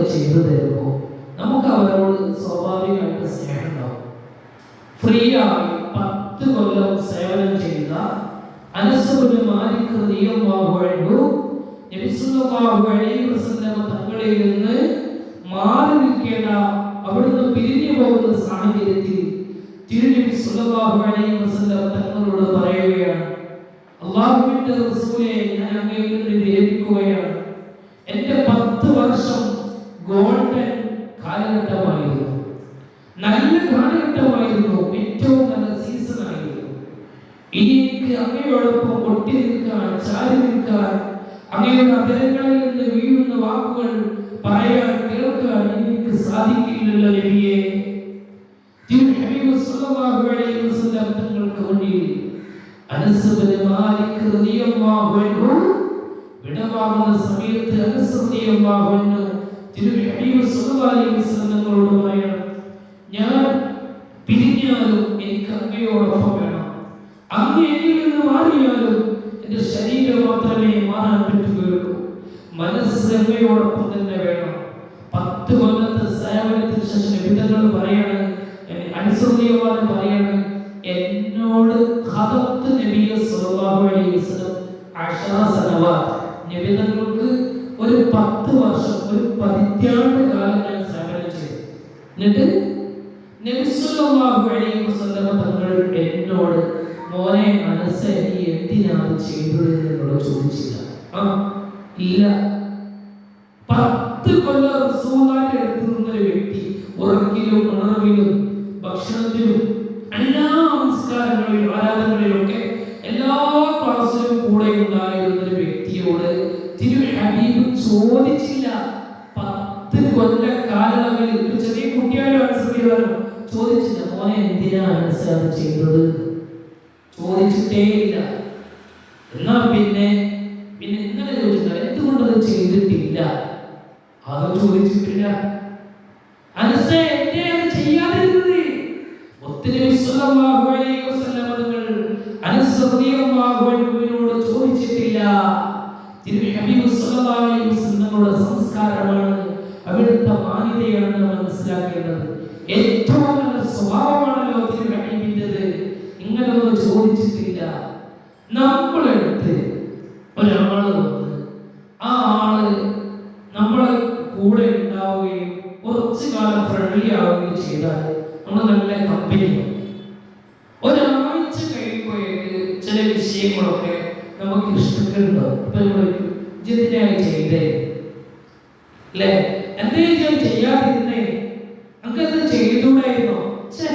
കാര്യങ്ങളൊക്കെ ചെയ്തു തരുമ്പോൾ നമുക്ക് അവരോട് സ്വാഭാവികമായിട്ട് സ്നേഹം ഉണ്ടാവും. ഫ്രീ ആയി പത്ത് കൊല്ലം സേവനം ചെയ്ത തങ്ങളിൽ നിന്ന് മാറി നിൽക്കേണ്ട അവിടുന്ന് പിരിഞ്ഞു പോകുന്ന സാഹചര്യത്തിൽ അലൈഹി വസല്ലം തങ്ങളോട് പറയുകയാണ്. അള്ളാഹുവിന്റെ ഞാൻ അങ്ങയിൽ എന്റെ ഗോൾഡൻ കാലഘട്ടമായിരുന്നു. നല്ല കാലഘട്ടമായിരുന്നു. ഏറ്റവും നല്ല സീസൺ ആയിരുന്നു ഇനി എനിക്ക് അങ്ങയോടൊപ്പം ഒട്ടി നിൽക്കാൻ ചാരി നിൽക്കാൻ അങ്ങയുടെ അതരങ്ങളിൽ നിന്ന് വീഴുന്ന വാക്കുകൾ പറയാൻ കേൾക്കാൻ എനിക്ക് സാധിക്കില്ലല്ലോ നബിയെ. തങ്ങൾക്ക് വേണ്ടി അനസ് ബിൻ മാലിക് റളിയല്ലാഹു അൻഹു വിടവാങ്ങുന്ന സമയത്ത് അനസ് റളിയല്ലാഹു പറയണം ഞാൻ പിരിഞ്ഞാലും മാറിയാലും ശരീരം മാത്രമേ മാറാൻ പറ്റുകയുള്ളൂ. മനസ്സ് തന്നെ വേണം. ചെയ്തത് എന്നോട് ചോദിച്ചില്ല. ആ അനസ് റളിയല്ലാഹു അൻഹുവിനോട് ചോദിച്ചിട്ടില്ല. തിരു ഹബീബ് അലൈഹി വസല്ലമയുടെ സംസ്കാരമാണ് അവിടുത്തെ മാന്യതയാണ് നമ്മൾ മനസ്സിലാക്കേണ്ടത്. ഏറ്റവും നല്ല സ്വഭാവമാണല്ലോ ചെയ്തേ. അല്ലേ എന്തേ ചെയ്യാതിരുന്നേ. അങ്ങനെ ചെയ്തുണ്ടായിരുന്നോ ഛേ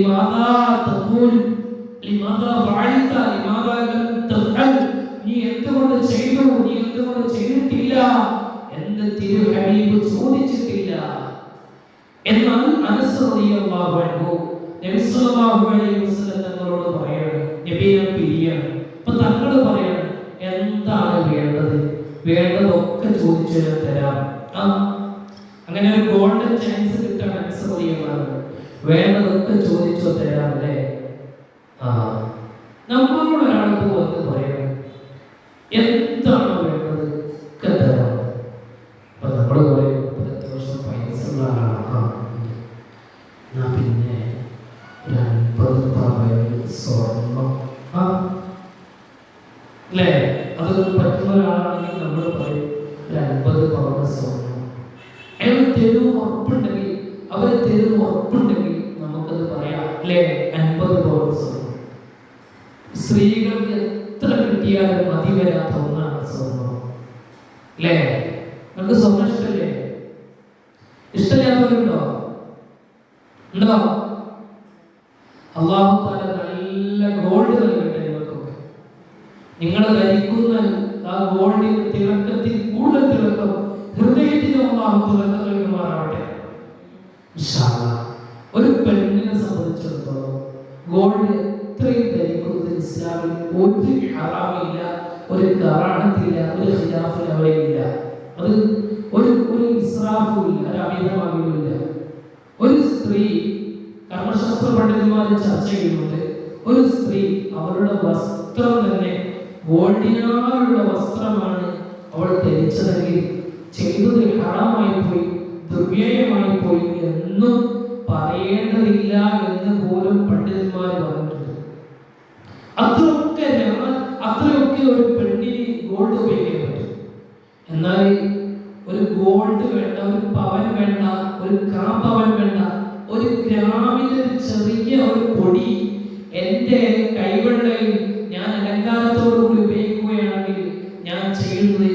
ലിമാദാ തഖൂൽ لماذا فعلت؟ لماذا لم تفعل؟ നീ എന്തുകൊണ്ട് ചെയ്തു? നീ എന്തുകൊണ്ട് ചെയ്തിട്ടില്ല? എന്ന് തിരു ഹബീബ് ചോദിച്ചിട്ടില്ല. എന്നാൽ അനസ് റളിയല്ലാഹു അൻഹു നബി സല്ലല്ലാഹു അലൈഹി വസല്ലം തങ്ങളോട് പറയാണ് നബിയെ പിരിയാണ്. അപ്പൊ തങ്ങൾ പറയാണ് എന്താണ് വേണ്ടത്? വേണ്ടതൊക്കെ ചോദിച്ചു തരാം. ആ അങ്ങനെ ഒരു ഗോൾഡൻ ചാൻസ് കിട്ടാൻ അനസ് റളിയല്ലാഹു അൻഹു വേണ്ടതൊക്കെ ചോദിച്ചോ തരാം ആ നമ്മളോട് ഒരാൾക്ക് വന്ന് ഉണ്ടോ? അള്ളാഹു താല നല്ല ഗോൾഡ് നൽകട്ടെ നിങ്ങൾക്കൊക്കെ. നിങ്ങൾ ധരിക്കുന്ന ആ ഗോൾഡിന്റെ തിളക്കത്തിൽ കൂടുതൽ തിളക്കം ഹൃദയത്തിന് അള്ളാഹു തിളക്കം നൽകുമാറാവട്ടെ. ഒരു പെണ്ണിനെ സംബന്ധിച്ചിടത്തോളം ഗോൾഡ് എത്രയും ധരിക്കുന്നത് ഇസ്ലാമിൽ ഒരു ഹറാമില്ല ഒരു കറാണത്തില്ല ഒരു ഖിലാഫിൽ അവിടെയില്ല അത് ഒരു ഒരു ഇസ്രാഫും ഇല്ല ഒരു അമിതമാകുമില്ല ഒരു സ്ത്രീ കർമ്മശാസ്ത്ര പണ്ഡിതന്മാർ ചർച്ച ചെയ്യുന്നുണ്ട് ഒരു സ്ത്രീ അവളുടെ വസ്ത്രം തന്നെ ഗോൾഡിനാലുള്ള വസ്ത്രമാണ് അവൾ ധരിച്ചതെങ്കിൽ ചെയ്തത് ഹറാമായി പോയി ദുർവ്യയമായി പോയി എന്നും പറയേണ്ടതില്ല എന്ന് പോലും പണ്ഡിതന്മാർ പറഞ്ഞിട്ടുണ്ട്. അത്രയൊക്കെ ഞങ്ങൾ അത്രയൊക്കെ ഒരു പെണ്ണിന് ഗോൾഡ് ഉപയോഗിക്കാൻ പറ്റും. എന്നാൽ ഒരു ഗോൾഡ് വേണ്ട ഒരു പവൻ വേണ്ട ഒരു കാപ്പവൻ വേണ്ട ഒരു ഗ്രാമിന്റെ ചെറിയ ഒരു പൊടി എന്റെ കൈവെള്ളയിൽ ഞാൻ അലങ്കാരത്തോടുകൂടി ഉപയോഗിക്കുകയാണെങ്കിൽ ഞാൻ ചെയ്യുന്നത്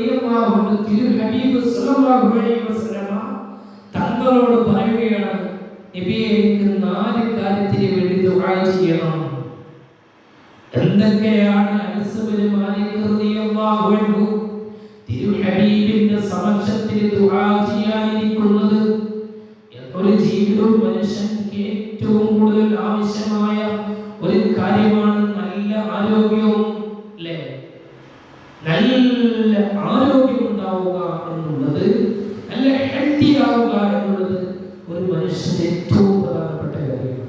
മാലിക് റളിയല്ലാഹു അൻഹു തിരു ഹബീബ് സല്ലല്ലാഹു അലൈഹി വസല്ലമ തങ്ങളോട് പറയുകയാണ് നബിയെ നാല് കാര്യത്തിന് വേണ്ടി ദുആ ചെയ്യണം. എന്തൊക്കെയാണ് അനസബന് മാലിക് റളിയല്ലാഹു അൻഹു? തിരു ഹബീബിന്റെ സമക്ഷത്തിൽ ദുആ ചെയ്യാനിരിക്കുന്നത് ആരോഗ്യം ഉണ്ടാവുക എന്നുള്ളത് നല്ല ഹെൽത്തി ആവുക എന്നുള്ളത് ഒരു മനുഷ്യന്റെ ഏറ്റവും പ്രധാനപ്പെട്ട കാര്യമാണ്.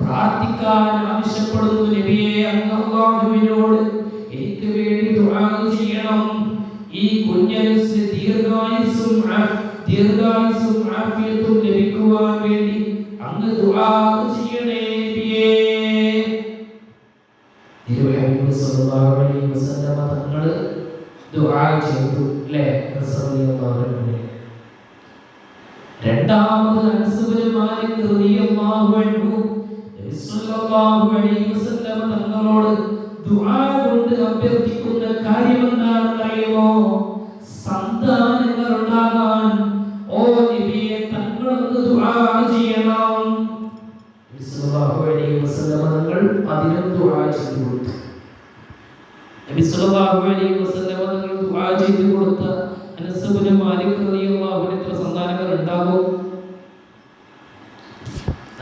പ്രാർത്ഥിക്കാൻ ആവശ്യപ്പെടുന്നു നബിയെ അങ്ങ് അല്ലാഹുവിനോട് എനിക്ക് വേണ്ടി ദുആ ചെയ്യണം. ഈ കുഞ്ഞനുസ് ദീർഘായുസും ദീർഘായുസും ആഫിയത്തും ലഭിക്കുവാൻ വേണ്ടി അങ്ങ് ദുആ സല്ലല്ലാഹു അലൈഹി വസല്ലമ തങ്ങൾ ദുആ ചെയ്തു അല്ലേ? രണ്ടാമത് അനസുബിന് മാലിക് റളിയല്ലാഹു അൻഹു നബി സല്ലല്ലാഹു അലൈഹി വസല്ലമ തങ്ങളോട് ദുആ കൊണ്ട് അഭ്യർത്ഥിക്കുന്ന അലൈഹി വസല്ലമ തങ്ങൾ ദുആ ചെയ്തു കൊടുത്ത അനസ് ഇബ്നു മാലിക് റളിയല്ലാഹു അൻഹു എത്ര സന്താനങ്ങൾ ഉണ്ടാകും.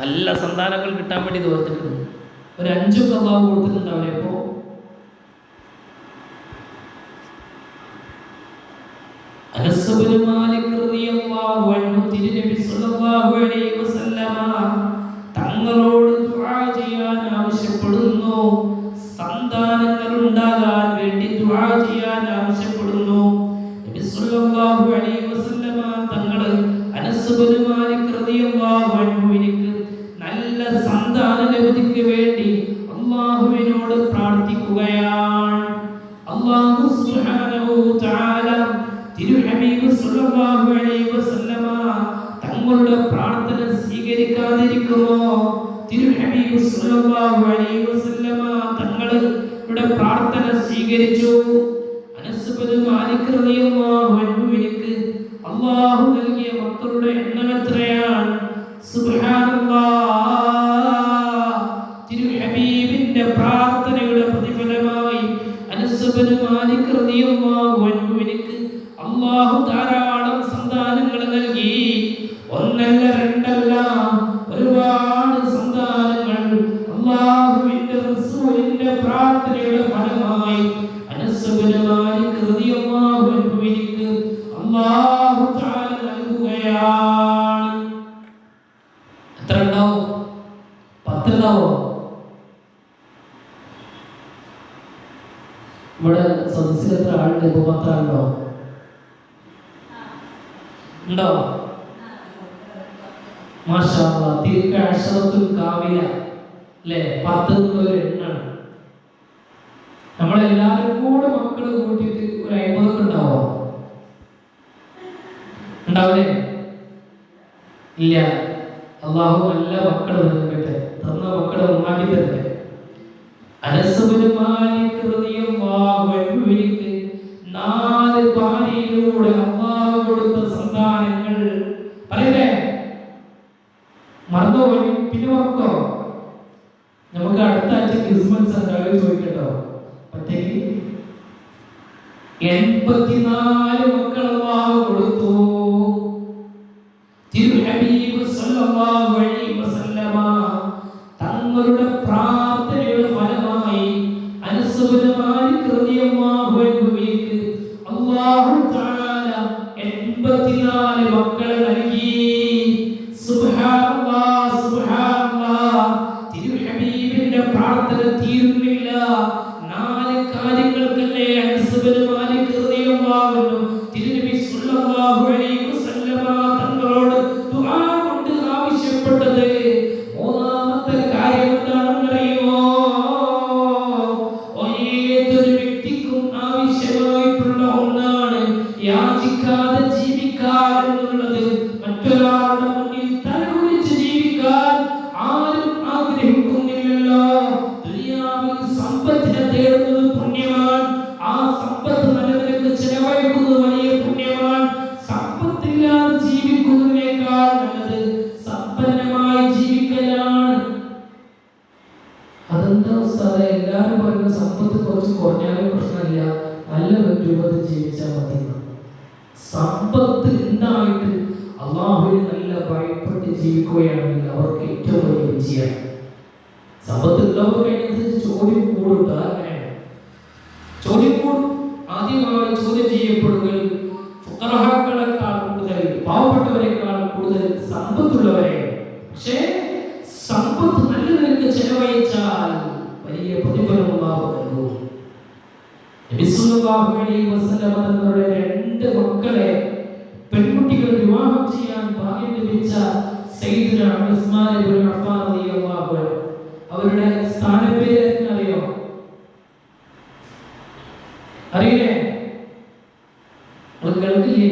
നല്ല സന്താനങ്ങൾ കിട്ടാൻ വേണ്ടി തോന്നിട്ടുണ്ട് ഒരു അഞ്ചു അഞ്ചൊക്കെ കൊടുത്തിട്ടുണ്ട് കൊടുത്തിട്ടുണ്ടാവില്ലേ അപ്പോ അനസ് ഇബ്നു മാലിക് റളിയല്ലാഹു അൻഹു തിരുനബി സല്ലല്ലാഹു അലൈഹി വസല്ലമ തങ്ങളുടെ പ്രാർത്ഥന സ്വീകരിക്കാതിരിക്കുമോ? തിരു ഹബീബ് സല്ലല്ലാഹു അലൈഹി വസല്ലമ തങ്ങളുടെ പ്രാർത്ഥന സ്വീകരിച്ചു. അനസ് ഇബ്നു മാലിക് റളിയല്ലാഹു അൻഹുവിനിക്ക് അല്ലാഹു നൽകിയ മക്കളുടെ എണ്ണം സുബ്ഹാനല്ലാഹ്. തിരുഹബീബിന്റെ പ്രാർത്ഥനയുടെ പ്രതിഫലമായി അനസ് ഇബ്നു മാലിക് റളിയല്ലാഹു അൻഹുവിനിക്ക് അല്ലാഹു ധാരാളം ഇല്ല. അള്ളാഹു എല്ലാ മക്കളും നൽകട്ടെ തന്ന മക്കളെ ഉണ്ടാക്കി തരട്ടെ. അനസപരമായിക്ക് നാല് കൊടുത്ത സന്താനങ്ങൾ. അടുത്ത ആഴ്ച ക്രിസ്മസ് എൺപത്തിനാല് സല്ലല്ലാഹു അലൈഹി വസല്ലമ തങ്ങളുടെ പ്രാർത്ഥനയുടെ ഫലമായി അനസുബിന് മാലിക് റളിയല്ലാഹു അൻഹുവിലേക്ക് അല്ലാഹു സമ്പത്ത് ജീവിച്ചാൽ മതി സമ്പത്ത് ഉണ്ടായിട്ട് അള്ളാഹുവിൽ നല്ല ഭയപ്പെട്ട് ജീവിക്കുകയാണെങ്കിൽ അവർക്ക് ഏറ്റവും വലിയ വിജയമാണ്. സമ്പത്ത് ഉള്ളവർക്കനുസരിച്ച് ചോദ്യം കൂടുണ്ട് അങ്ങനെയാണ് ചോദ്യം കൂടും. ആദ്യമായി ചോദ്യം ചെയ്യപ്പെടുകയും ഫുക്കറഹാക്കളെക്കാൾ കൂടുതൽ പാവപ്പെട്ടവരെക്കാൾ കൂടുതൽ സമ്പത്തുള്ളവരെയാണ് പക്ഷേ സമ്പത്ത് നല്ല നിരക്ക് ചെലവഴിച്ചാൽ വലിയ പ്രതിഫലം പ്രതിഫലമുണ്ടാകുന്നു തങ്ങളുടെ രണ്ട് മക്കളെ പെൺകുട്ടികളെ വിവാഹം ചെയ്യാൻ ഭാഗ്യം ലഭിച്ച അവരുടെ സ്ഥാനപ്പേര് അറിയോ? അറിയില്ലേ? കേൾക്കില്ലേ?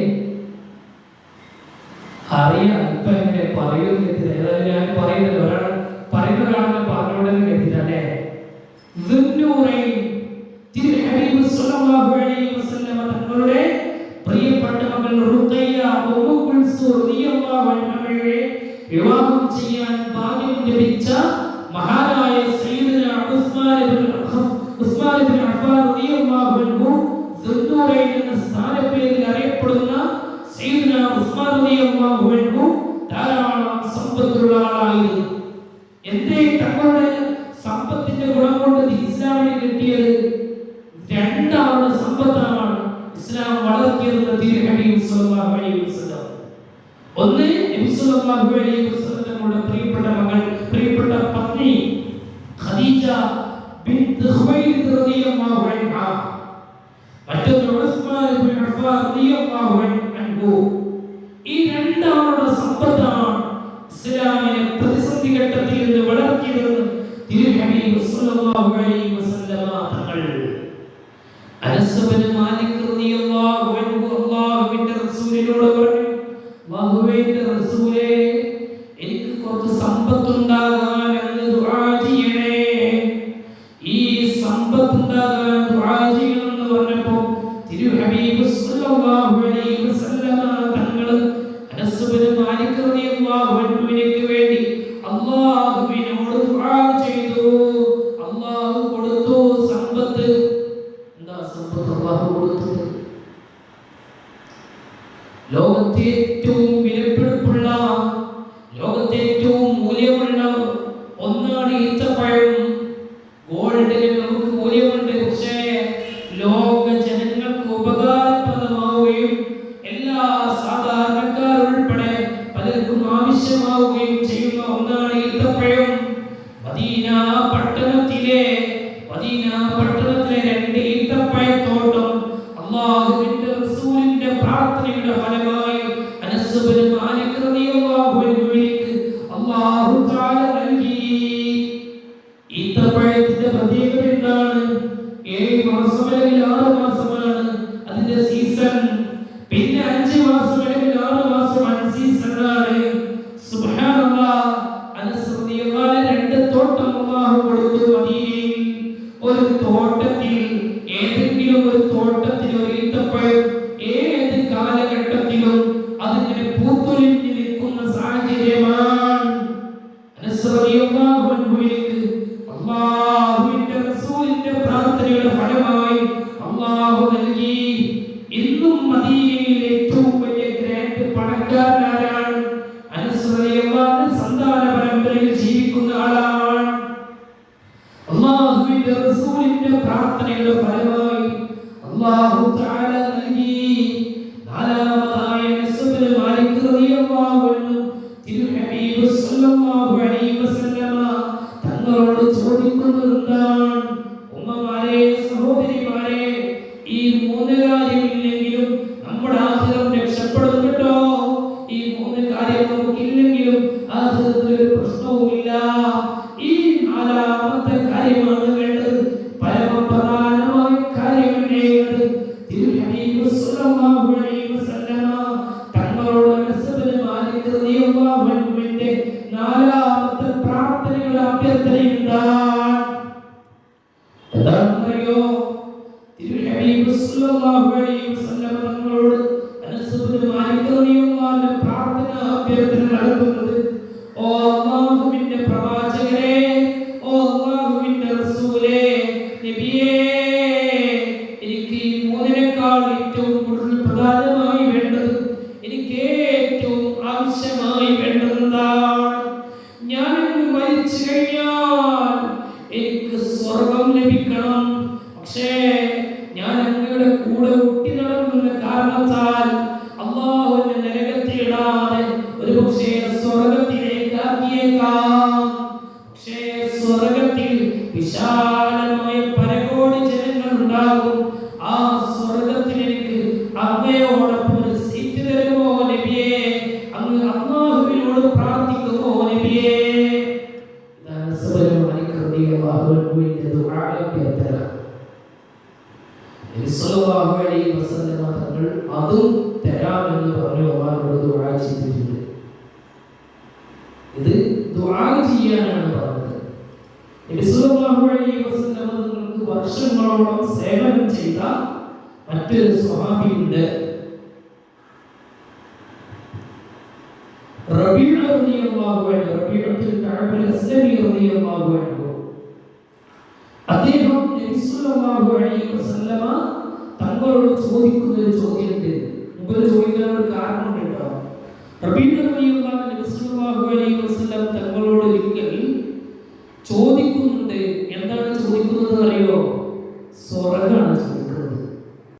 പറയുന്ന സ്ഥാനത്ത് ഹബീബ് സല്ലല്ലാഹു അലൈഹി വസല്ലം തങ്ങളോട് പക്ഷേ സ്വർഗത്തിലേക്ക് ആക്കിയേക്കാം. പക്ഷേ സ്വർഗത്തിൽ വിശാല നിങ്ങൾക്ക് വർഷങ്ങളോളം സേവനം ചെയ്ത മറ്റൊരു സ്വഹാബിയുണ്ട്. അദ്ദേഹം തങ്ങളോട് ചോദിക്കുന്ന ഒരു ചോദ്യമുണ്ട്. മുമ്പ് ചോദിക്കാൻ ഒരു കാരണമുണ്ട് കേട്ടോ റബീർ തങ്ങളോട്